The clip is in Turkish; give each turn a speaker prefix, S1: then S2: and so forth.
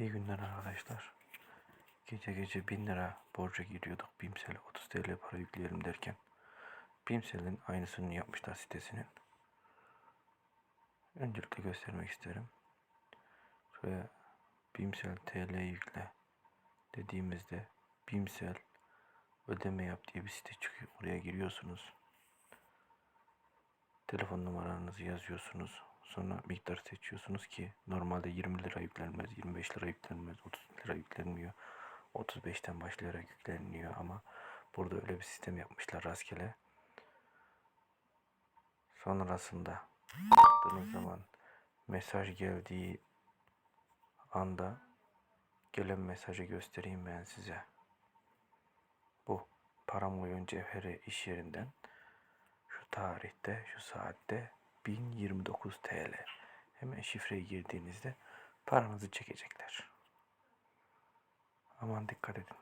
S1: İyi günler arkadaşlar. Gece gece 1000 lira borca giriyorduk. Bimsel'e 30 TL para yükleyelim derken. Bimsel'in aynısını yapmışlar sitesinin. Öncelikle göstermek isterim. Şuraya Bimsel TL yükle dediğimizde Bimsel ödeme yap diye bir site çıkıyor. Oraya giriyorsunuz. Telefon numaranızı yazıyorsunuz. Sonra miktar seçiyorsunuz ki normalde 20 lira yüklenmez, 25 lira yüklenmez, 30 lira yüklenmiyor. 35'ten başlayarak yükleniliyor ama burada öyle bir sistem yapmışlar rastgele. Sonrasında baktığınız zaman mesaj geldiği anda gelen mesajı göstereyim ben size. Bu Paramoyun Cevheri iş yerinden şu tarihte, şu saatte 1029 TL. Hemen şifreyi girdiğinizde paranızı çekecekler. Aman dikkat edin.